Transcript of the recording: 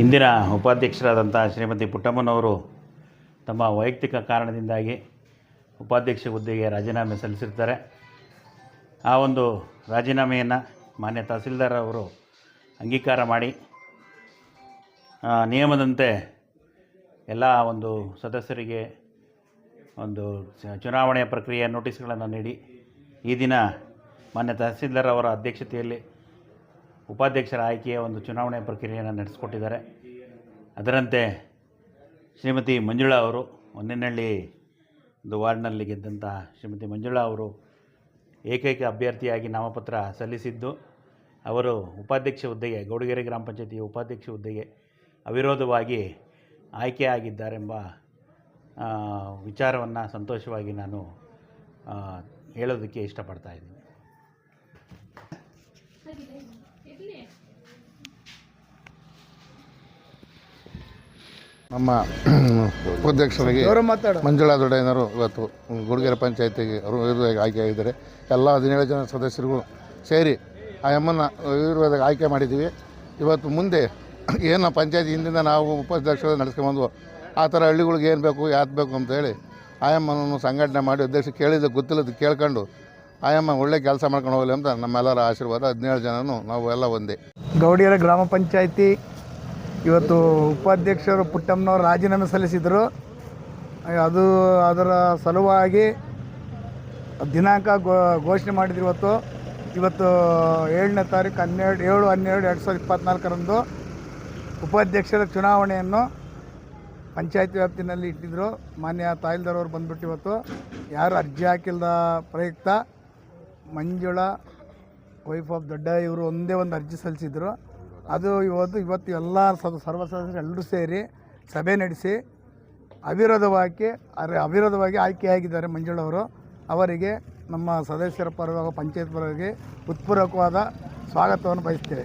ಇಂದಿನ ಉಪಾಧ್ಯಕ್ಷರಾದಂಥ ಶ್ರೀಮತಿ ಪುಟ್ಟಮ್ಮನವರು ತಮ್ಮ ವೈಯಕ್ತಿಕ ಕಾರಣದಿಂದಾಗಿ ಉಪಾಧ್ಯಕ್ಷ ಹುದ್ದೆಗೆ ರಾಜೀನಾಮೆ ಸಲ್ಲಿಸಿರ್ತಾರೆ. ಆ ಒಂದು ರಾಜೀನಾಮೆಯನ್ನು ಮಾನ್ಯ ತಹಸೀಲ್ದಾರ್ ಅವರು ಅಂಗೀಕಾರ ಮಾಡಿ ನಿಯಮದಂತೆ ಎಲ್ಲ ಒಂದು ಸದಸ್ಯರಿಗೆ ಒಂದು ಚುನಾವಣೆಯ ಪ್ರಕ್ರಿಯೆಯ ನೋಟಿಸ್ಗಳನ್ನು ನೀಡಿ, ಈ ದಿನ ಮಾನ್ಯ ತಹಸೀಲ್ದಾರ್ ಅವರ ಅಧ್ಯಕ್ಷತೆಯಲ್ಲಿ ಉಪಾಧ್ಯಕ್ಷರ ಆಯ್ಕೆಯ ಒಂದು ಚುನಾವಣೆ ಪ್ರಕ್ರಿಯೆಯನ್ನು ನಡೆಸಿಕೊಟ್ಟಿದ್ದಾರೆ. ಅದರಂತೆ ಶ್ರೀಮತಿ ಮಂಜುಳಾ ಅವರು ಒಂದಿನಹಳ್ಳಿ ಒಂದು ವಾರ್ಡ್ನಲ್ಲಿ ಗೆದ್ದಂಥ ಶ್ರೀಮತಿ ಮಂಜುಳಾ ಅವರು ಏಕೈಕ ಅಭ್ಯರ್ಥಿಯಾಗಿ ನಾಮಪತ್ರ ಸಲ್ಲಿಸಿದ್ದು, ಅವರು ಉಪಾಧ್ಯಕ್ಷ ಹುದ್ದೆಗೆ, ಗೌಡಗೆರೆ ಗ್ರಾಮ ಪಂಚಾಯತಿ ಉಪಾಧ್ಯಕ್ಷ ಹುದ್ದೆಗೆ ಅವಿರೋಧವಾಗಿ ಆಯ್ಕೆಯಾಗಿದ್ದಾರೆಂಬ ವಿಚಾರವನ್ನು ಸಂತೋಷವಾಗಿ ನಾನು ಹೇಳೋದಕ್ಕೆ ಇಷ್ಟಪಡ್ತಾ ಇದ್ದೀನಿ. ನಮ್ಮ ಉಪಾಧ್ಯಕ್ಷರಾಗಿ ಮಂಜುಳಾ ದೊಡ್ಡಯ್ಯನವರು ಇವತ್ತು ಗುಡಿಗೆರೆ ಪಂಚಾಯತಿಗೆ ಅವರು ಆಯ್ಕೆ ಆಯ್ಕೆಯಾಗಿದ್ದಾರೆ ಎಲ್ಲ ಹದಿನೇಳು ಜನ ಸದಸ್ಯರಿಗೂ ಸೇರಿ ಆ ಅಮ್ಮನ ವಿರೋಧವಾಗಿ ಆಯ್ಕೆ ಮಾಡಿದ್ದೀವಿ. ಇವತ್ತು ಮುಂದೆ ಏನು ಪಂಚಾಯತಿ ಹಿಂದಿಂದ ನಾವು ಉಪಾಧ್ಯಕ್ಷರು ನಡೆಸ್ಕೊಂಬಂದ್ವು ಆ ಥರ ಹಳ್ಳಿಗಳಿಗೆ ಏನು ಬೇಕು ಯಾವ್ದು ಬೇಕು ಅಂತೇಳಿ ಆಯಮ್ಮನನ್ನು ಸಂಘಟನೆ ಮಾಡಿ ಅಧ್ಯಕ್ಷ ಕೇಳಿದ್ದು ಗೊತ್ತಿಲ್ಲದ ಕೇಳ್ಕೊಂಡು ಆಯಮ್ಮ ಒಳ್ಳೆ ಕೆಲಸ ಮಾಡ್ಕೊಂಡು ಹೋಗಲಿ ಅಂತ ನಮ್ಮೆಲ್ಲರ ಆಶೀರ್ವಾದ. ಹದಿನೇಳು ಜನನು ನಾವು ಎಲ್ಲ ಒಂದೇ. ಗೌಡಿಯರ ಗ್ರಾಮ ಪಂಚಾಯಿತಿ ಇವತ್ತು ಉಪಾಧ್ಯಕ್ಷರು ಪುಟ್ಟಮ್ಮನವರು ರಾಜೀನಾಮೆ ಸಲ್ಲಿಸಿದರು. ಅದು ಅದರ ಸಲುವಾಗಿ ದಿನಾಂಕ ಘೋಷಣೆ ಮಾಡಿದ್ರು ಇವತ್ತು. ಇವತ್ತು ಏಳನೇ ತಾರೀಕು ಹನ್ನೆರಡು, ಏಳು, ಹನ್ನೆರಡು, ಎರಡು ಸಾವಿರದ ಇಪ್ಪತ್ತ್ನಾಲ್ಕರಂದು ಉಪಾಧ್ಯಕ್ಷರ ಚುನಾವಣೆಯನ್ನು ಪಂಚಾಯತ್ ವ್ಯಾಪ್ತಿನಲ್ಲಿ ಇಟ್ಟಿದ್ದರು ಮಾನ್ಯ ತಾಯಿಲ್ದಾರವ್ರು ಬಂದ್ಬಿಟ್ಟು ಇವತ್ತು ಯಾರು ಅರ್ಜಿ ಹಾಕಿಲ್ಲದ ಪ್ರಯುಕ್ತ ಮಂಜುಳಾ ವೈಫ್ ಆಫ್ ದೊಡ್ಡ ಇವರು ಒಂದೇ ಒಂದು ಅರ್ಜಿ ಸಲ್ಲಿಸಿದ್ರು. ಅದು ಇವತ್ತು ಇವತ್ತು ಎಲ್ಲ ಸದ ಸರ್ವ ಸದಸ್ಯರು ಎಲ್ಲರೂ ಸೇರಿ ಸಭೆ ನಡೆಸಿ ಅವಿರೋಧವಾಗಿ, ಅರೆ ಅವಿರೋಧವಾಗಿ ಆಯ್ಕೆಯಾಗಿದ್ದಾರೆ ಮಂಜುಳವರು ಅವರಿಗೆ ನಮ್ಮ ಸದಸ್ಯರ ಪರವಾಗಿ, ಪಂಚಾಯತ್ ಪರವಾಗಿ ಉತ್ಪೂರಕವಾದ ಸ್ವಾಗತವನ್ನು ಬಯಸ್ತೇವೆ.